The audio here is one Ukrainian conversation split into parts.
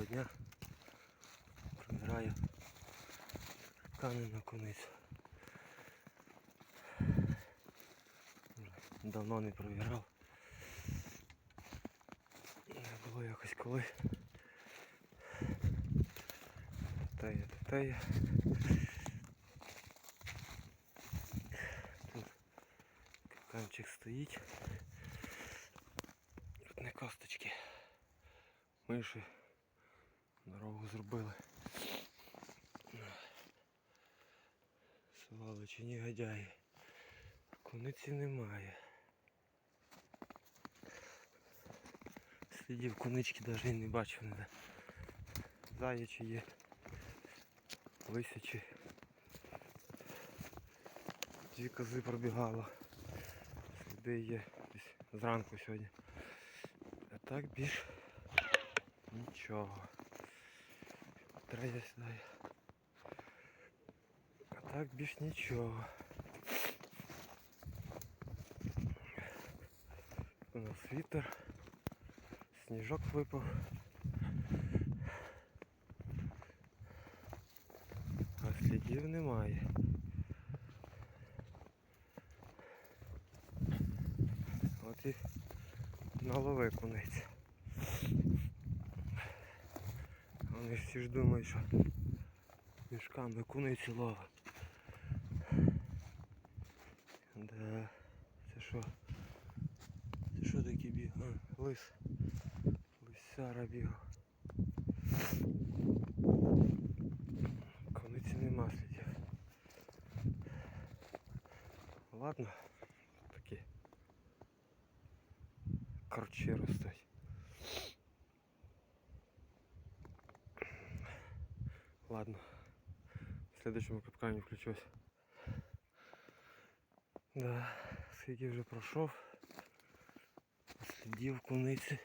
Доброго дня. Провіраю кани на куницю. Давно не провірав. Не було якось коли. Тає, тає. Тут капканчик стоїть. Тут не косточки. Миші дорогу зробили. Сволочі, негодяї. Куниці немає. Слідів кунички навіть не бачу ніде. Заячі є. Лисячі. Дві кози пробігало. Сліди є десь зранку сьогодні. А так більш нічого. Сюди. А так більш нічого. У нас вітер. Сніжок випав. А слідів немає. От і налови кунець. Вони всі ж думають, що мішками куниці ловить. Да, це що? Це що таке біг? А, лис. Лисяра бігав. Куниці нема слідів. Ладно, такі корчі ростуть. Ладно. В следующему капкані включусь. Да, скільки вже пройшов. Слідів куниці.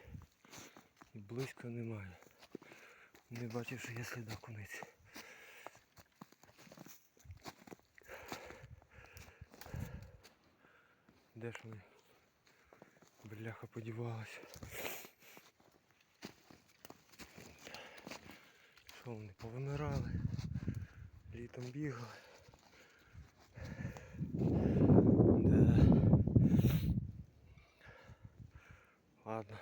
І близько немає. Не бачив, що є сліда куниці. Де ж вони? Бляха подівалася. Що вони повимирали? Літом бігали. Да. Ладно.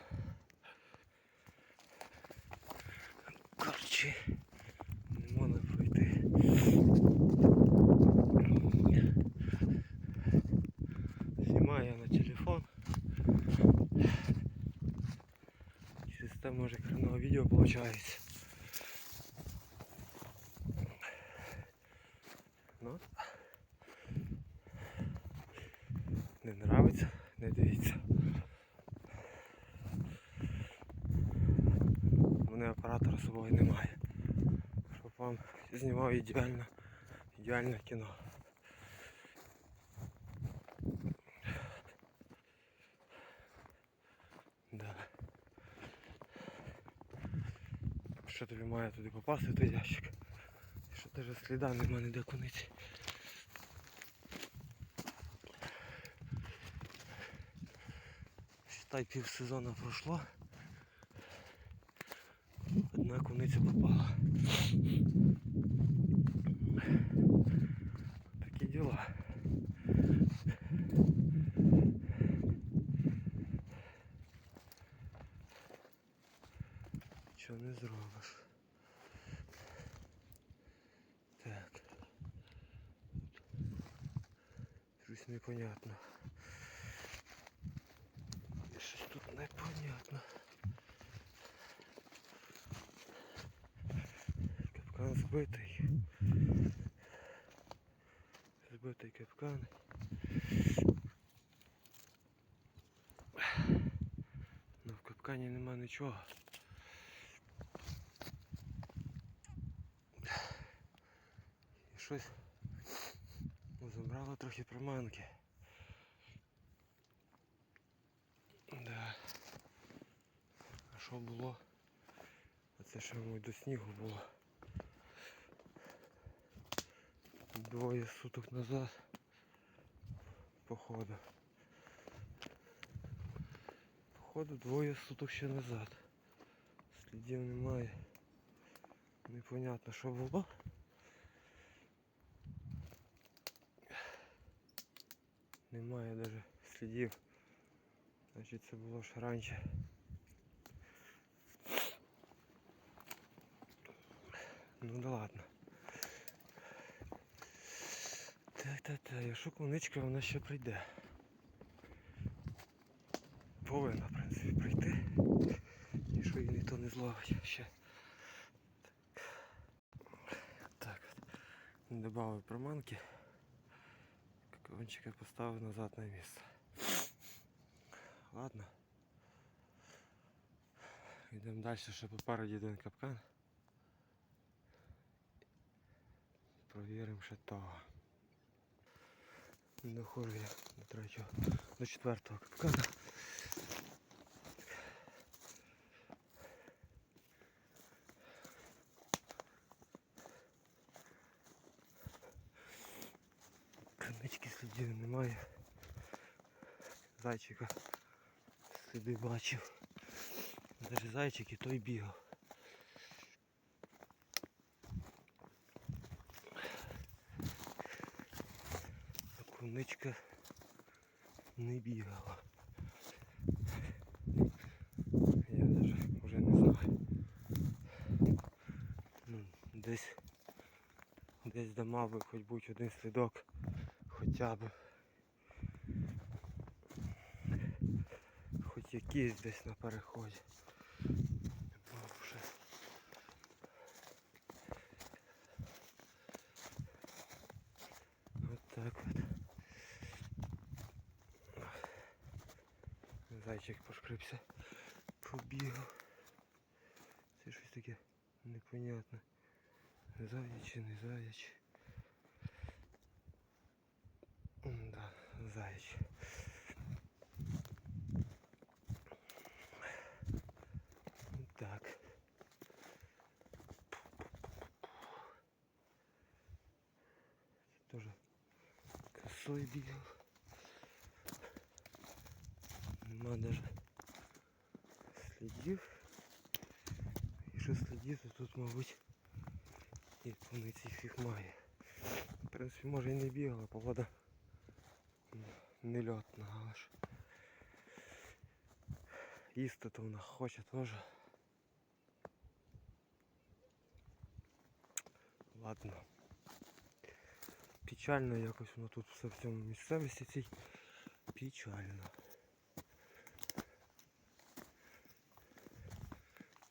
Короче, не можна пройти. Знімаю на телефон. Це може хренове відео виходить. Ну, не нравиться, не дивіться. У мене оператора собою немає. Щоб вам знімав ідеально, ідеальне кіно. Да. Що тобі має туди попасти той ящик? Даже сліда нема ніде куниці. Считай пів сезону пройшло. Одна куниця попала. Такі діла. Нічого не зробиш. Так. Непонятно. Щось тут непонятно. Капкан збитий. Збитий капкан. Ну в капкані нема нічого. І щось забрало трохи приманки. Да. А що було? Оце ще мабуть до снігу було. Двоє суток назад. Походу. Походу двоє суток ще назад. Слідів немає. Непонятно, що було. Немає навіть слідів. Значить це було ще раніше. Ну да ладно. Так, так, так, якщо куничка вона ще прийде. Повинна, в принципі, прийти. Якщо її ніхто не зловить ще. Так от. Добавив приманки. Кончика поставив назад на місце. Ладно. Йдемо далі, ще попереді один капкан. Провіримо ще того. Доходжу я до третього, до четвертого капкана. Кринички слідів немає. Зайчика сліди бачив. Навіть зайчик і той бігав. Куничка не бігала. Я даже вже не знаю. Ну, десь десь де мав би хоч будь один слідок хоча б. Хоч якийсь десь на переході. Вже. От так от. Зайчик пошкрився. Побігав. Це щось таке непонятне. Заячий, чи не заячий. Да, заячий. Це теж косой бігав. Нема даже слідів. Якщо слідів, то тут, мабуть, і куниці їх має. В принципі, може і не бігала, погода не льотна, але ж. Їсти то вона хоче теж. Ладно. Печально якось воно тут все в цьому місцевості цій. Печально.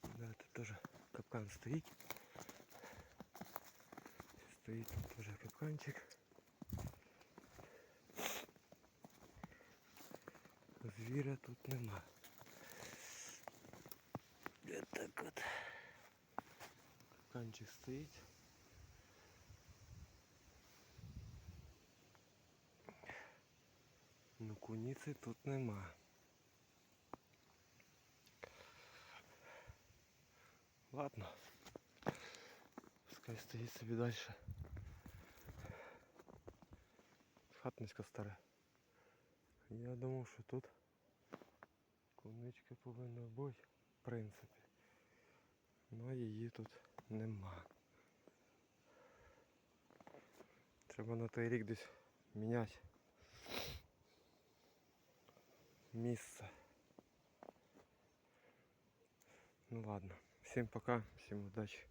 Да, тут теж капкан стоїть. Стоїть тут теж капканчик. Звіря тут нема. От так от. Капканчик стоїть. Ну куниці тут нема. Ладно. Пускай стоїть собі далі. Хатницька стара. Я думав, що тут куничка повинна бути, в принципі. Но її тут нема. Треба на той рік десь міняти місце. Ну ладно. Всім пока, всім удачі.